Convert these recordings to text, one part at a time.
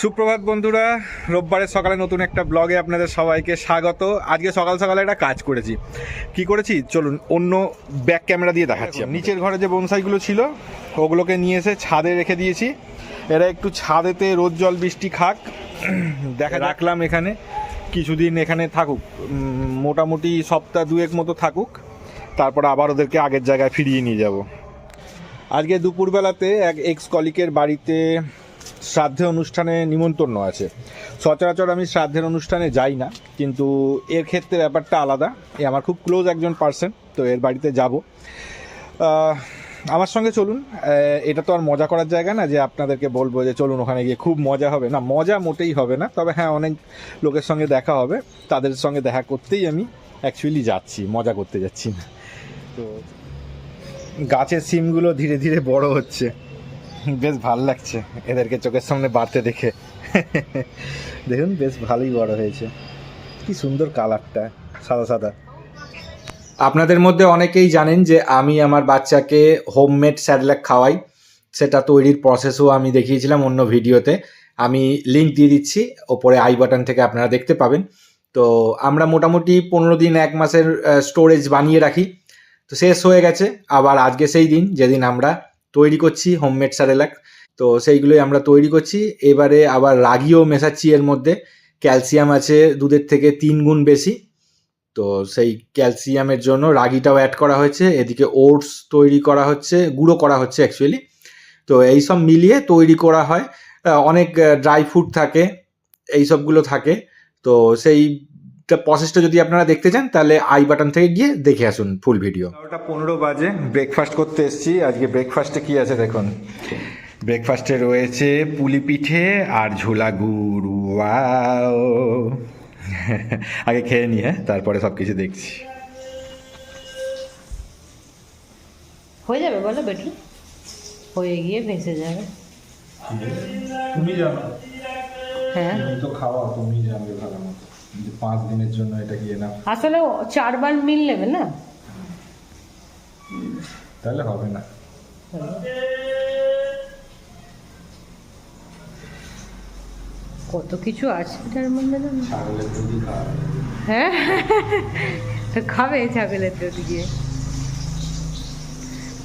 সুপ্রভাত বন্ধুরা রোববারের সকালে নতুন একটা ব্লগে আপনাদের সবাইকে স্বাগত। আজকে সকাল সকালে একটা কাজ করেছি। কি করেছি? চলুন অন্য ব্যাক ক্যামেরা দিয়ে দেখাচ্ছি নিচের ঘরে যে বনসাইগুলো ছিল ওগুলোকে নিয়ে এসে ছাদে রেখে দিয়েছি। এরা একটু ছাদেতে রোদ জল বৃষ্টি খাক। দেখা রাখলাম এখানে। কিছুদিন এখানে থাকুক। মোটামুটি সপ্তাহ দুয়েক মতো থাকুক। তারপর আবার ওদেরকে আগের জায়গায় ফিরিয়ে নিয়ে যাব। আজকে দুপুরবেলাতে এক এক্স কলিকের বাড়িতে শ্রাদ্ধে অনুষ্ঠানে নিমন্ত্রণ আছে। সচরাচর আমি শ্রাদ্ধের অনুষ্ঠানে যাই না, কিন্তু এর ক্ষেত্রে ব্যাপারটা আলাদা। এ আমার খুব ক্লোজ একজন পার্সন তো এর বাড়িতে যাব। আমার সঙ্গে চলুন। এটা তো আর মজা করার জায়গা না যে আপনাদেরকে বলব যে চলুন ওখানে গিয়ে খুব মজা হবে। না, মজা মোটেই হবে না, তবে হ্যাঁ অনেক লোকের সঙ্গে দেখা হবে। তাদের সঙ্গে দেখা করতেই আমি অ্যাকচুয়ালি যাচ্ছি, মজা করতে যাচ্ছি না। তো গাছের সিমগুলো ধীরে ধীরে বড় হচ্ছে। বেশ ভালো লাগছে এদেরকে চোখের সামনে বাড়তে দেখে। দেখুন, বেশ ভালোই বড় হয়েছে। কি সুন্দর কালারটা, সাদা সাদা। আপনাদের মধ্যে অনেকেই জানেন যে আমি আমার বাচ্চাকে হোমমেড স্যাডলাক খাওয়াই। সেটা তৈরির প্রসেসও আমি দেখিয়েছিলাম অন্য ভিডিওতে। আমি লিঙ্ক দিয়ে দিচ্ছি, ওপরে আই বাটন থেকে আপনারা দেখতে পাবেন। তো আমরা মোটামুটি পনেরো দিন, এক মাসের স্টোরেজ বানিয়ে রাখি। তো শেষ হয়ে গেছে, আবার আজকে সেই দিন, যেদিন আমরা তৈরি করছি হোমমেড স্যারেলাক তো সেইগুলোই আমরা তৈরি করছি। এবারে আবার রাগিও মেশাচ্ছি এর মধ্যে। ক্যালসিয়াম আছে দুধের থেকে তিন গুণ বেশি। তো সেই ক্যালসিয়ামের জন্য রাগিটাও অ্যাড করা হয়েছে। এদিকে ওটস তৈরি করা হচ্ছে, গুঁড়ো করা হচ্ছে অ্যাকচুয়ালি তো এই সব মিলিয়ে তৈরি করা হয়। অনেক ড্রাই ফ্রুট থাকে, এই সবগুলো থাকে। তো সেই প্রসেসটা যদি আপনারা দেখতে চান তাহলে আই বাটন থেকে গিয়ে দেখে আসুন ফুল ভিডিও ওটা পনেরো বাজে ব্রেকফাস্ট করতে এসেছি। আজকে ব্রেকফাস্টে কি আছে দেখুন? ব্রেকফাস্টে রয়েছে পুলি পিঠে আর ঝোলা গুড়। ওয়াও! আগে খেয়ে নি হ্যাঁ? তারপরে সব কিছু দেখছি। হয়ে যাবে বলো বেটু। হয়ে গিয়ে ভেসে যাবে। তুমি জানো? হ্যাঁ। তুমি তো খাওয়া তুমি জানবে ভালো মতো। যে পাঁচ দিনের জন্য এটা গিয়ে না আসলে চারবার মিল নেবে না? তাহলে হবে না। কত কিছু আছে এটার মধ্যে না ছাগলের দুধই খাওয়া হ্যাঁ। তো খাবে ছাগলের দুধ গিয়ে।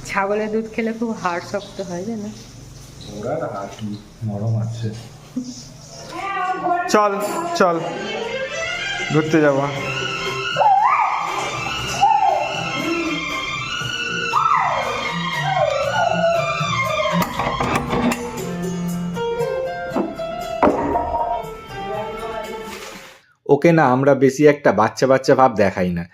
ছাগলের দুধ খেলে খুব হাড় শক্ত হয় জানো? ওরা কি নরম আছে। চল চল। ঘুরতে যাব। ওকে না, আমরা বেশি একটা বাচ্চা বাচ্চা ভাব দেখাই না।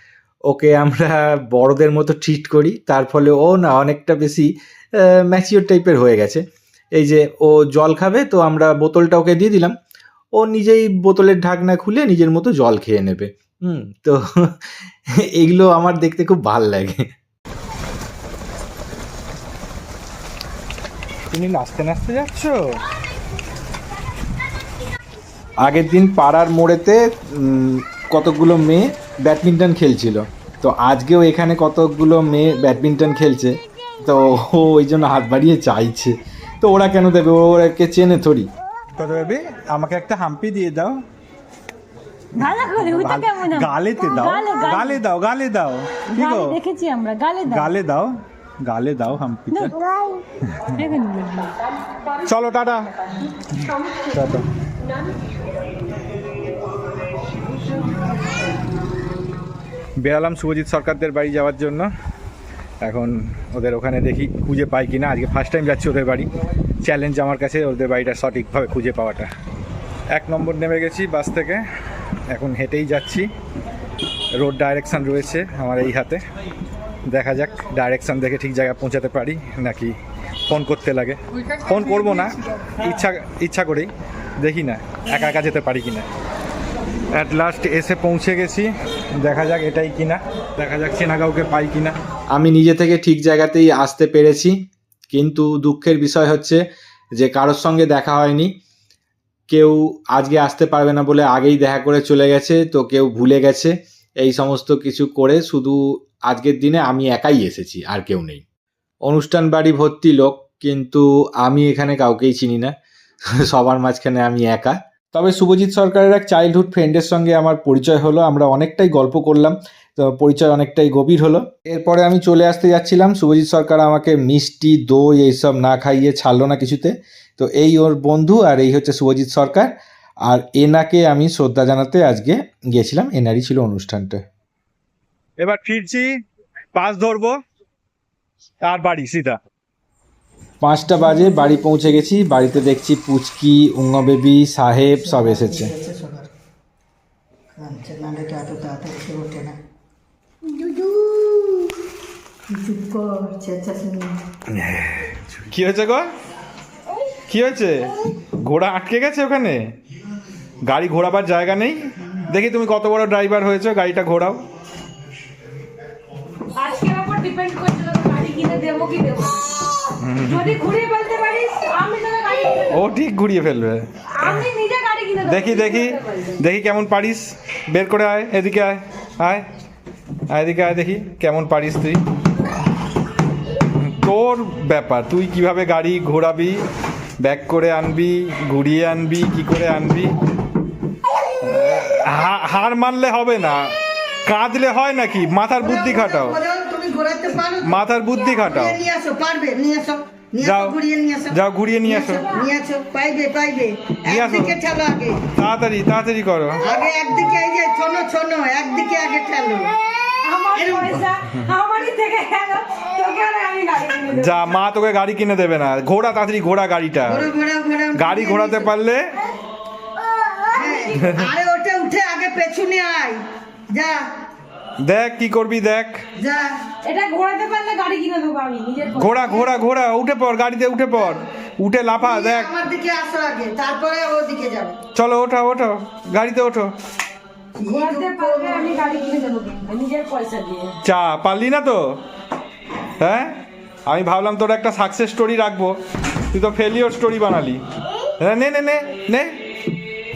ওকে আমরা বড়দের মতো ট্রিট করি, তার ফলে ও না অনেকটা বেশি ম্যাচিওর টাইপের হয়ে গেছে। এই যে ও জল খাবে, তো আমরা বোতলটা ওকে দিয়ে দিলাম। ও নিজেই বোতলের ঢাকনা খুলে নিজের মতো জল খেয়ে নেবে। হুম তো এগুলো আমার দেখতে খুব ভালো লাগে। তুমি নাচতে নাচতে যাচ্ছ? আগের দিন পাড়ার মোড়েতে কতগুলো মেয়ে ব্যাডমিন্টন খেলছিল। তো আজকেও এখানে কতগুলো মেয়ে ব্যাডমিন্টন খেলছে। তো ও ওই জন্য হাত বাড়িয়ে চাইছে। তো ওরা কেন দেবে? ওরাকে চেনে থরি কত দেবে আমাকে একটা হাম্পি দিয়ে দাও। করে? গালেতে দাও। গালে, দাও গালে দাও। ঠিক গালে দেখেছি আমরা গালে দাও। গালে দাও গালে দাও হাম্পিটা। চলো টাটা। টাটা। বেরালাম শুভজিৎ সরকারদের বাড়ি যাওয়ার জন্য। এখন ওদের ওখানে দেখি খুঁজে পাই কিনা। আজকে ফার্স্ট টাইম যাচ্ছি ওদের বাড়ি। চ্যালেঞ্জ আমার কাছে, ওদের বাড়িটা সঠিকভাবে খুঁজে পাওয়াটা। এক নম্বর নেমে গেছি বাস থেকে। এখন হেঁটেই যাচ্ছি। রোড ডাইরেকশান রয়েছে আমার এই হাতে। দেখা যাক ডাইরেকশান দেখে ঠিক জায়গায় পৌঁছাতে পারি নাকি ফোন করতে লাগে। ফোন করব না, ইচ্ছা ইচ্ছা করেই। দেখি না, একা একা যেতে পারি কিনা। অ্যাট লাস্ট এসে পৌঁছে গেছি। দেখা যাক এটাই কিনা। দেখা যাক চেনা কাউকে পাই কিনা। আমি নিজে থেকে ঠিক জায়গাতেই আসতে পেরেছি। কিন্তু দুঃখের বিষয় হচ্ছে যে কারোর সঙ্গে দেখা হয়নি। কেউ আজকে আসতে পারবে না বলে আগেই দেখা করে চলে গেছে, তো কেউ ভুলে গেছে। এই সমস্ত কিছু করে শুধু আজকের দিনে আমি একাই এসেছি, আর কেউ নেই। অনুষ্ঠান বাড়ি ভর্তি লোক, কিন্তু আমি এখানে কাউকেই চিনি না। সবার মাঝখানে আমি একা। তবে শুভজিৎ সরকারের এক চাইল্ডহুড ফ্রেন্ডের সঙ্গে আমার পরিচয় হলো, আমরা অনেকটাই গল্প করলাম। তো পরিচয় অনেকটাই গভীর হলো। এরপরে আমি চলে আসতে যাচ্ছিলাম। শুভজিৎ সরকার আমাকে মিষ্টি দই এইসব না খাইয়ে ছাড়লো না কিছুতে। তো এই ওর বন্ধু আর এই হচ্ছে শুভজিৎ সরকার। আর এনাকে আমি শ্রদ্ধা জানাতে আজকে গিয়েছিলাম। এনারই ছিল অনুষ্ঠানটা। এবার ফিরছি পাস ধরবো আর বাড়ি সিধা। পাঁচটা বাজে বাড়ি পৌঁছে গেছি। বাড়িতে দেখছি পুচকি উঙ্গ বেবি সাহেব সব এসেছে। কাঁদছে নাহলে তো এত তাড়াতাড়ি ওঠে না। কি হয়েছে গো? কি হয়েছে? ঘোড়া আটকে গেছে ওখানে? গাড়ি ঘোরাবার জায়গা নেই? দেখি তুমি কত বড় ড্রাইভার হয়েছো গাড়িটা ঘোরাও। ও ঠিক ঘুরিয়ে ফেলবে। দেখি দেখি দেখি কেমন পারিস। বের করে আয় এদিকে আয় আয়। আয় এদিকে আয় দেখি কেমন পারিস তুই? তোর ব্যাপার তুই কীভাবে গাড়ি ঘোরাবি ব্যাক করে আনবি ঘুরিয়ে আনবি কি করে আনবি? হার মানলে হবে না কাঁদলে হয় নাকি? মাথার বুদ্ধি খাটাও? মাথার বুদ্ধি খাটাও। যাও। ঘুরিয়ে নিয়ে আসো যাও ঘুরিয়ে নিয়ে আসো নিয়ে আসো পাইবে পাইবে। একদিকে ঠেলো আগে। তাড়াতাড়ি তাড়াতাড়ি করো। আগে একদিকে এই যে ছোনো ছোনো একদিকে আগে ঠেলো। যা মা তোকে গাড়ি কিনে দেবে না। ঘোড়া তাড়াতাড়ি ঘোড়া গাড়িটা। গাড়ি ঘোরাতে পারলে? হ্যাঁ, আরে ওটা উঠে আগে পেছনে আয়। যা। দেখ কি করবি দেখ। এটা ঘোরাতে পারলে গাড়ি কিনে দেবো আমি নিজের ঘোড়া ঘোড়া ঘোড়া উঠে পড় গাড়িতে উঠে পড়। উঠে লাফা দেখ। আমার দিকে আসো আগে তারপরে ওদিকে যাব। চলো ওঠো ওঠো গাড়িতে ওঠো। ঘোরাতে পারলে আমি গাড়ি কিনে দেবো নিজের পয়সা দিয়ে। চা পারলি না তো? হ্যাঁ? আমি ভাবলাম তোর একটা সাকসেস স্টোরি রাখব। তুই তো ফেলিওর স্টোরি বানালি। হ্যাঁ নে নে নে নে।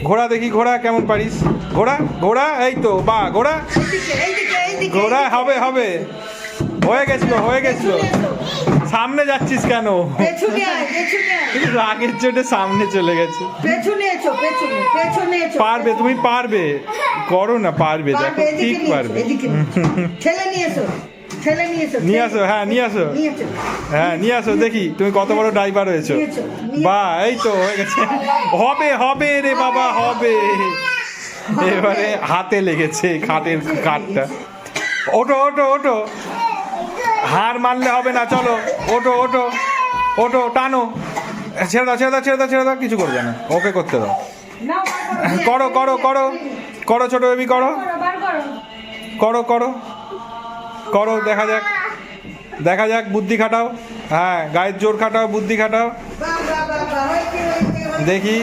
ঘোড়া দেখি ঘোড়া কেমন পারিস। ঘোড়া ঘোড়া এই তো বা ঘোড়া ঘোড়া হবে হবে। হয়ে গেছিল হয়ে গেছিল। সামনে যাচ্ছিস কেন? রাগের চোটে সামনে চলে গেছে। পারবে তুমি পারবে। করো না পারবে দেখো ঠিক পারবে। নিয়ে এসো। আসো হ্যাঁ নিয়ে আসো। হ্যাঁ নিয়ে আসো দেখি তুমি কত বড় ড্রাইভার হয়েছো। বা এই তো হয়ে গেছে। হবে হবে রে বাবা হবে। এবারে হাতে লেগেছে খাটের কাঠটা ওটো ওটো ওটো হার মানলে হবে না চলো। ওটো ওটো ওটো টানো। ছেড়ে দাও ছেড়ে দাও ছেড়ে দাও ছেড়ে দাও কিছু করবে না। ওকে করতে দাও। করো করো করো। করো ছোট বেবি করো। করো, করো। করো দেখা যাক। দেখা যাক বুদ্ধি খাটাও। হ্যাঁ গায়ের জোর খাটাও বুদ্ধি খাটাও। দেখি।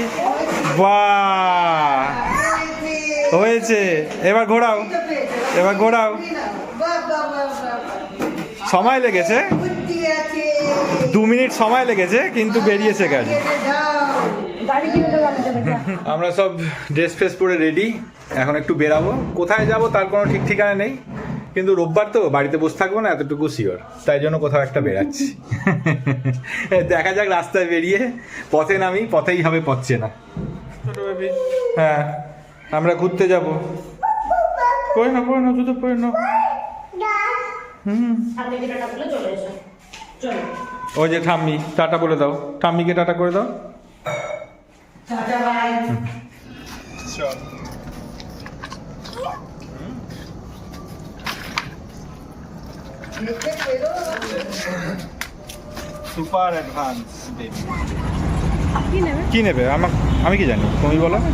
হয়েছে। হয়েছে। এবার ঘোরাও। এবার ঘোরাও। সময় লেগেছে। দু মিনিট সময় লেগেছে, কিন্তু বেরিয়েছে গাড়ি। আমরা সব ড্রেস ফ্রেস পরে রেডি। এখন একটু বেরাবো। কোথায় যাব তার কোনো ঠিক ঠিকানা নেই। কিন্তু রোববার তো বাড়িতে বসে থাকব না, এতটুকু শিওর তাই জন্য কোথাও একটা বেরাচ্ছি। দেখা যাক রাস্তায় বেরিয়ে। পথে নামি, পথেই হবে পথছে না হ্যাঁ আমরা ঘুরতে যাব। পড়ে না পড়ে না জুতো পড়ে না ওই যে ঠাম্মি টাটা বলে দাও। ঠাম্মিকে টাটা করে দাও? Tata bye. দেখতে সুপার অ্যাডভান্স বেবি। কি নেবে? আমার আমি কি জানি? তুমি বলো। হ্যাঁ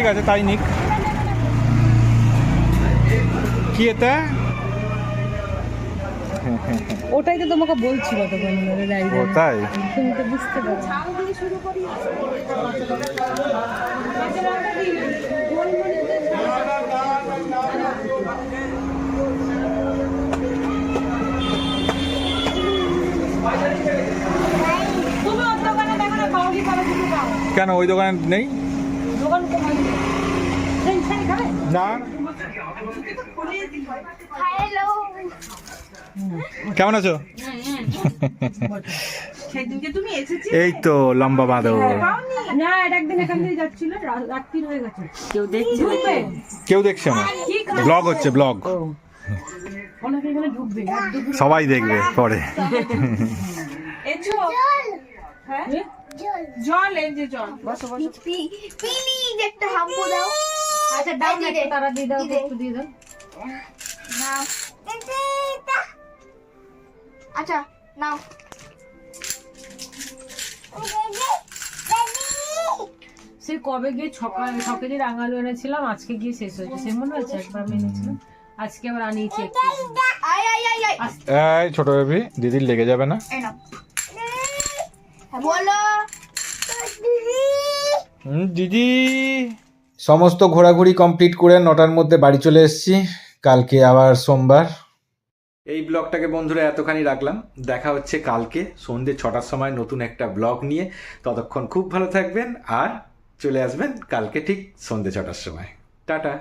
ঠিক আছে তাই নিক। কি এতে ওটাই তো তোমাকে বলছিল তো ও তুমি তো বুঝতে কেন ওই দোকানে নেই? না। কেমন আছো? সেদিনকে তুমি এসেছি এই তো লম্বা বাঁধো না একদিন এখান থেকে যাচ্ছিল রাত্রি হয়ে গেছে। কেউ দেখছে? কেউ দেখছে না? ব্লগ হচ্ছে ব্লগ। সবাই দেখবে পরে। হ্যাঁ? জল। এই যে জল। বসো বসো। প্লিজ একটা হাম্পু দাও। আচ্ছা দাও না একটু তারা দিয়ে দাও একটু দিয়ে দাও। নাও। আচ্ছা নাও। সে কবে গিয়ে ছকা ছ কেজি রাঙালু এনেছিলাম আজকে গিয়ে শেষ হয়েছে। সে মনে হচ্ছে একবার আমি এনেছিলাম। আজকে আবার আনিয়েছি এক কেজি আই আই আই আই এই ছোট বেবি দিদির লেগে যাবে না? হ্যাঁ, বলো। দিদি। সমস্ত ঘোরাঘুরি কমপ্লিট করে নটার মধ্যে বাড়ি চলে এসেছি। কালকে আবার সোমবার। এই ব্লগটাকে বন্ধুরা এতখানি রাখলাম। দেখা হচ্ছে কালকে সন্ধ্যে ছটার সময় নতুন একটা ব্লগ নিয়ে। ততক্ষণ খুব ভালো থাকবেন আর চলে আসবেন কালকে ঠিক সন্ধ্যে ছটার সময়। টাটা।